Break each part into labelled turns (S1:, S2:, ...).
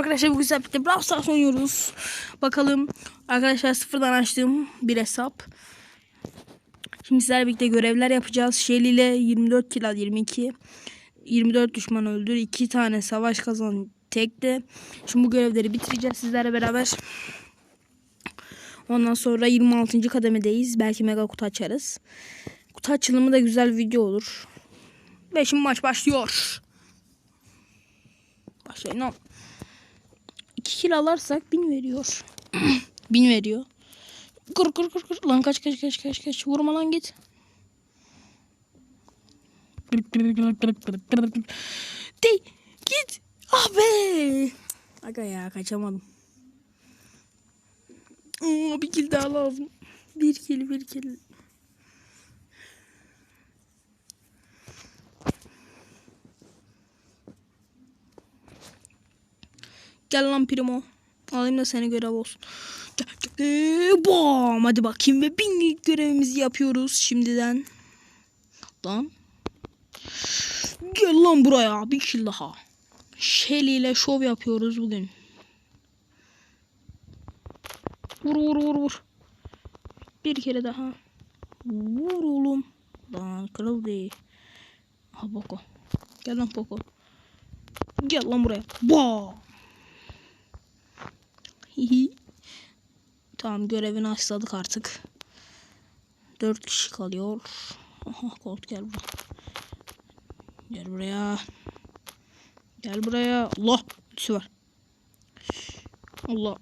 S1: arkadaşlar bugün sizlerle birlikte Brawl Stars oynuyoruz. Bakalım arkadaşlar sıfırdan açtığım bir hesap. Şimdi sizlerle birlikte görevler yapacağız. Shelly ile 24 kill al 22. 24 düşman öldür. 2 tane savaş kazan tekte. Şimdi bu görevleri bitireceğiz sizlerle beraber. Ondan sonra 26. kademedeyiz. Belki mega kutu açarız. Kutu açılımı da güzel video olur. Ve şimdi maç başlıyor. Başlayın oğlum. 2 kill alarsak 1000 veriyor. 1000 veriyor. Kır kır kır kır. Lan kaç kaç kaç kaç kaç. Vurma lan git. De git. Ah be. Aga ya kaçamadım. Aa, bir kill daha lazım. Bir kill bir kill. Gel lan primo. Alayım da seni görev olsun. Gel, gel. Bam. Hadi bakayım ve binlik görevimizi yapıyoruz şimdiden. Lan. Gel lan buraya. Bir kill daha. Shelly ile şov yapıyoruz bugün. Vur vur vur vur. Bir kere daha. Vur oğlum. Lan kırıldı. Ha Poco. Gel lan Poco. Gel lan buraya. Bam. Tamam görevini açladık artık. Dört kişi kalıyor. Aha Colt gel buraya. Gel buraya. Gel buraya. Allah. Var. Allah.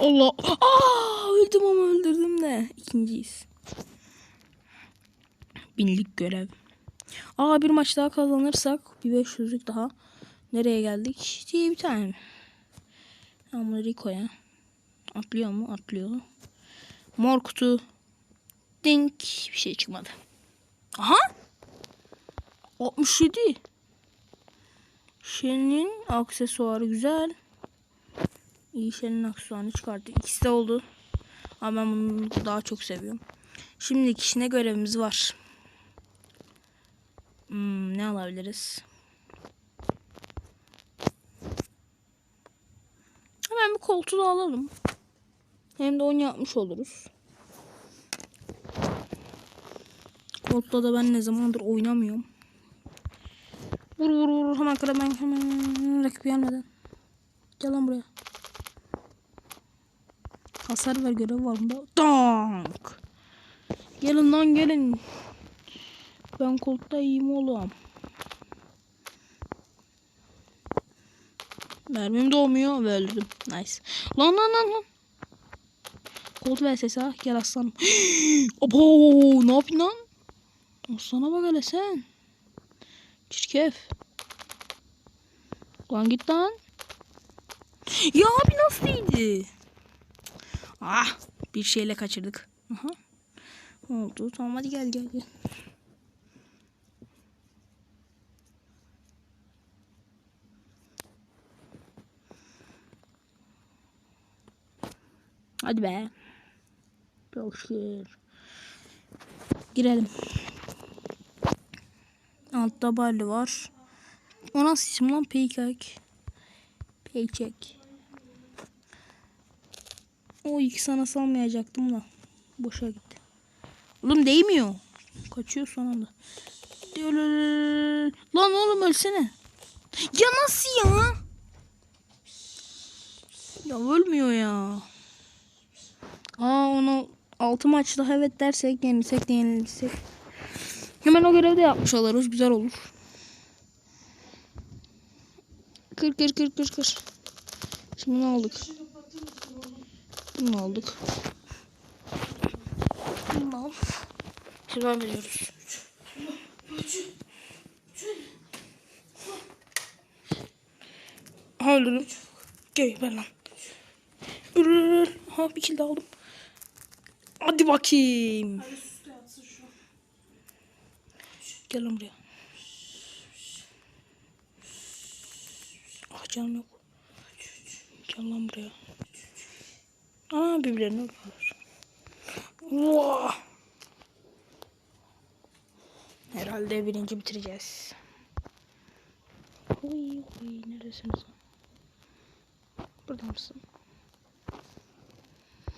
S1: Allah. Aa, öldüm ama öldürdüm de. İkinciyiz. Binlik görev. Aa bir maç daha kazanırsak bir 500'lük daha. Nereye geldik? Diye bir tane. Ama Rico'ya. Atlıyor mu? Atlıyor. Mor kutu. Dink. Bir şey çıkmadı. Aha. 67. Shelly'nin aksesuarı güzel. İyi Shelly'nin aksesuarını çıkarttı. İkisi de oldu. Ama ben bunu daha çok seviyorum. Şimdi kişine görevimiz var. Hmm, ne alabiliriz? Hemen bir koltuğu alalım. Hem de onu yapmış oluruz. Koltuğda da ben ne zamandır oynamıyorum. Vur vur vur hemen kıra ben hemen rakip gelmeden. Gel lan buraya. Hasar ver görev var bunda. Dank. Gelin lan gelin. Ben koltukta iyiyim oğlum. Mermim dolmuyor ve öldüm. Nice. Lan lan lan lan. Kolt ver sesi. Gel aslanım. Abo ne yapıyorsun lan? Aslana bak hele sen. Çirkef. Lan git lan. Ya abi nasıl iyiydi? Ah bir şeyle kaçırdık. Aha. Oldu? Tamam hadi gel gel gel. Hadi be. Çok şükür. Girelim. Altta Barley var. O nasıl isim lan? Paycheck. Paycheck. O iki sana salmayacaktım da. Boşa gitti. Oğlum değmiyor. Kaçıyor son anda. Lan oğlum ölsene. Ya nasıl ya? Ya ölmüyor ya. Aa onu 6 maç daha evet dersek yenilsek de yenilsek. Hemen o görevde yapmış oluruz. Güzel olur. Kır kır kır kır kır. Şimdi ne olduk? Ne olduk? Tamam. Şimdi ben veriyoruz. Öldürdüm. Gel ver lan. Ha bir kill de aldım. Hadi bakayım. Gel lan buraya. Ah canım yok. Gel lan buraya. Aa birbirlerini öldürüyorlar. Vaa. Herhalde birinci bitireceğiz. Oy oy neresiniz? Burada mısın?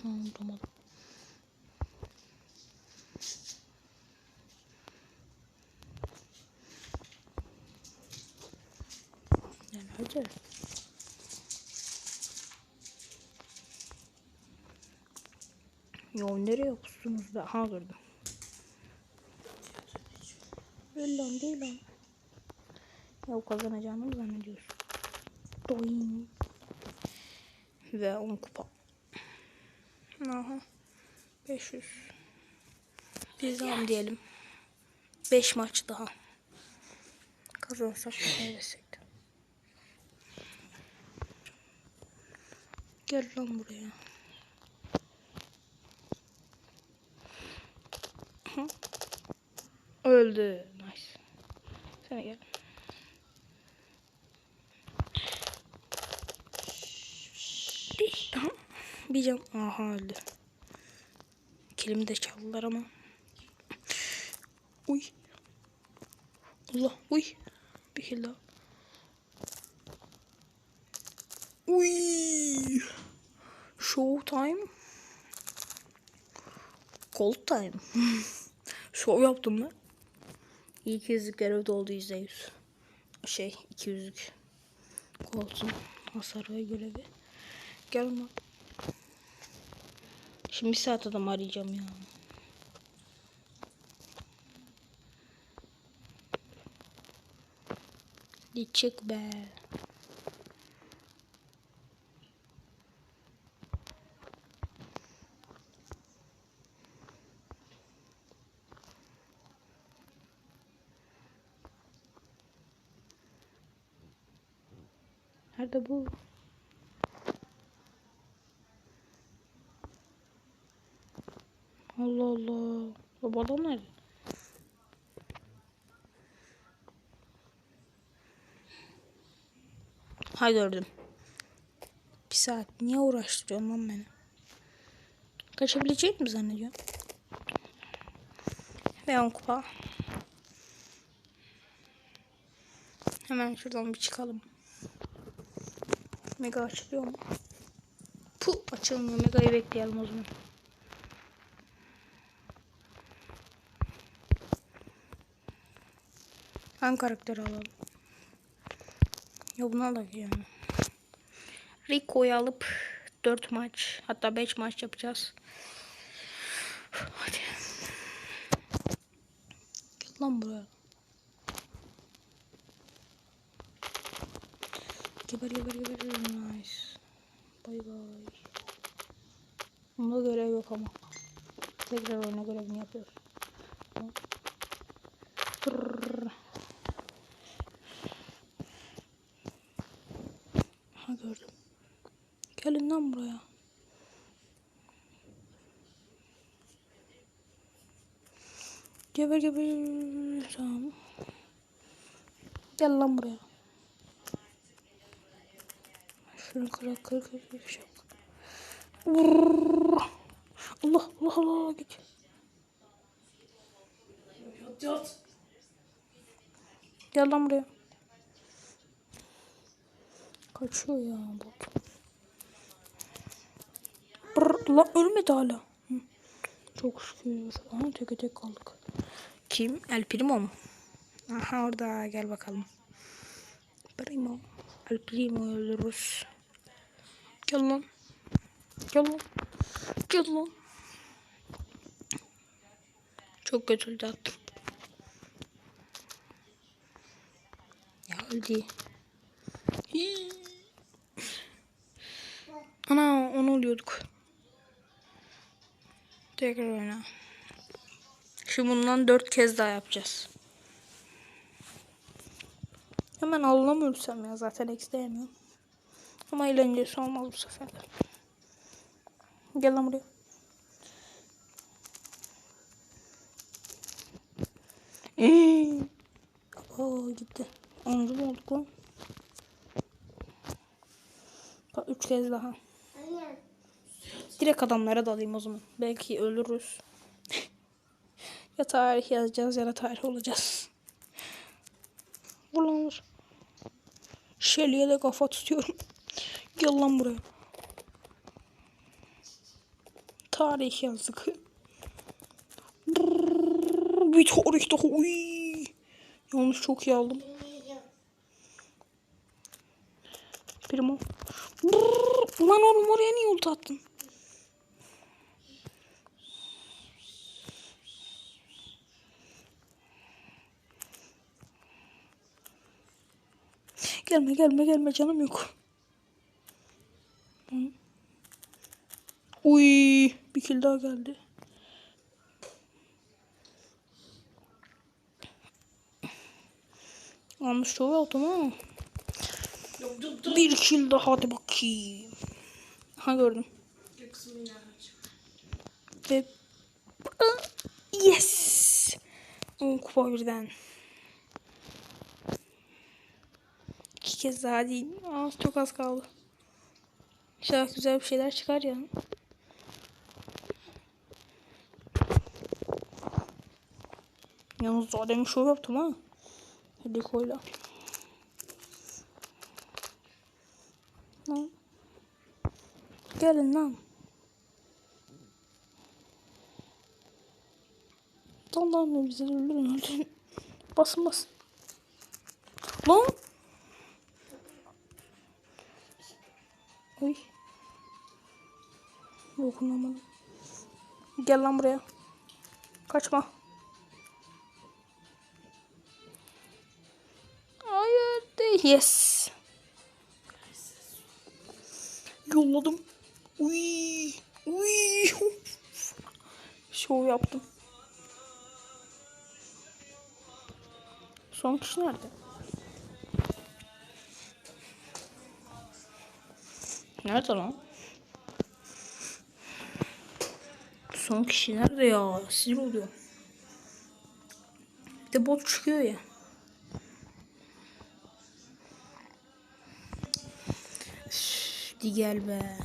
S1: Ha, bulamadım. Hadi. Ya nereye pusunuz da? Ha gördüm. Öyle lan değil lan. Ya kazanacağını mı zannediyorsun? Doing. Ve 10 kupa. Aha. 500. Biz devam diyelim. 5 maç daha. Kazansak da kaybetsek de. Gel lan buraya. Öldü. Nice. Sen gel. Bir can. Aha öldü. Kilimi de çaldılar ama. Uy. Allah uy. Bir kill daha. Uy. Show time. Gold time. Show yaptım lan. İyi ki yüzlük görevde oldu %100. Şey 200'lük. Gold'un hasarı ve görevi. Gel lan. Şimdi bir saat adam arayacağım ya. Çık be. Nerede bu? Allah Allah. Bu adam nerede? Ha gördüm. Bir saat niye uğraştırıyorsun lan beni? Kaçabilecek mi zannediyorsun? Ve 10 kupa. Hemen şuradan bir çıkalım. Mega açılıyor mu? Puh açılmıyor. Mega'yı bekleyelim o zaman. Hangi karakteri alalım? Ya bunu alalım yani. Rico'yu alıp 4 maç hatta 5 maç yapacağız. Hadi. Gel lan buraya. Geber geber geber. Nice. Bay bay. Bunda görev yok ama. Tekrar Tırrrr. Ha gördüm. Gelin lan buraya. Geber geber. Tamam. Gel lan buraya. Şunu kır kır kır. Şey. Vurr. Allah Allah Allah git.
S2: Yat.
S1: Gel lan buraya. Kaçıyor ya bot. Brr, ölmedi hala. Çok şükür. Aha tek tek kaldık. Kim? El Primo mu? Aha orada gel bakalım. Primo. El Primo öldürürüz. Gel lan. Gel lan. Gel lan. Çok kötü attım. Hii. Ana onu oluyorduk. Tekrar oyna. Şimdi bundan dört kez daha yapacağız. Hemen anlamıyorsam ya zaten isteyemiyorum. Ama eğlencesi olmaz bu sefer. Gel lan buraya. Eee. Oo gitti. Onuncu mu olduk lan? Bak üç kez daha. Direkt adamlara dalayım o zaman. Belki ölürüz. ya tarih yazacağız ya da tarih olacağız. Vur lan vur. Shelly'e de kafa tutuyorum. Gel lan buraya. Tarih yazdık. Bir tarih daha. Uy. Yalnız çok iyi aldım. Primo. Brrr, Lan oğlum oraya niye ulti attın? Gelme gelme gelme canım yok. Uy bir kill daha geldi. Almış çok aldım ha. Bir kill daha hadi bakayım. Ha gördüm. Ve yes. On kupa birden. İki kez daha değil. Aa, çok az kaldı. İnşallah güzel bir şeyler çıkar ya. Yalnız daha demin şov yaptım ha. Hadi koyla. Lan. Gelin lan. Allah'ım bizi öldürün öldürün. Basın basın. Lan. Oy. Dokunamadım. Gel lan buraya. Kaçma. Hayır. Yes. Yolladım. Uy. Uy. Şov yaptım. Son kişi nerede? Nerede lan? Son kişi nerede ya? Sinir oluyor. Bir de bot çıkıyor ya. Üf, gel be.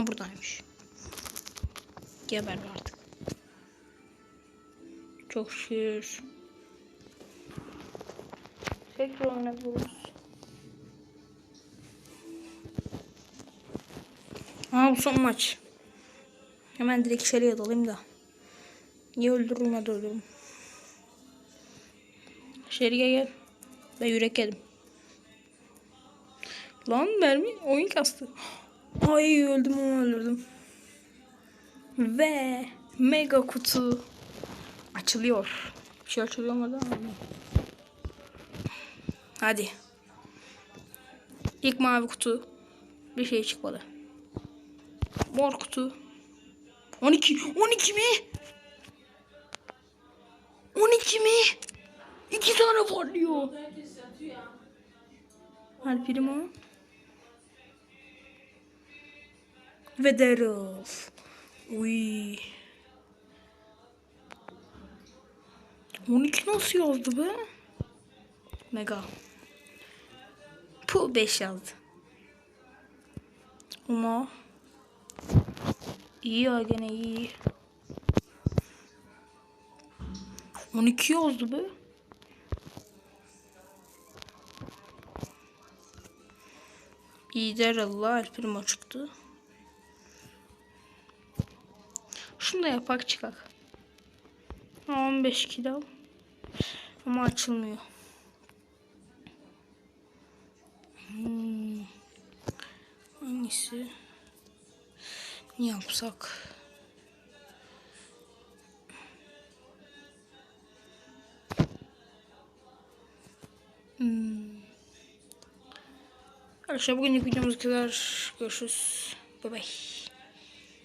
S1: Ha buradaymış. Geber be artık. Çok şükür. Tekrar oynatıyoruz. Aa bu son maç. Hemen direkt içeriye dalayım da. Ya öldürürüm ya da ölürüm. İçeriye gel. Ben yürek yedim. Lan mermi oyun kastı. Ay öldüm ama öldürdüm. Ve mega kutu açılıyor. Bir şey açılıyor mu da? Hadi. İlk mavi kutu. Bir şey çıkmadı. Mor kutu. 12. 12 mi? 12 mi? İki tane parlıyor. Hadi primo. Ve Daryl. Uy. 12 nasıl yazdı be? Mega. Puh 5 yazdı. Ama iyi ya gene iyi. 12 yazdı be. İyi Daryl'la El Primo çıktı. Şunu da yapak çıkak. 15 kilo. Ama açılmıyor. Hmm. Hangisi? Ne yapsak? Hmm. Arkadaşlar bugünlük videomuz kadar. Görüşürüz. Bye bye.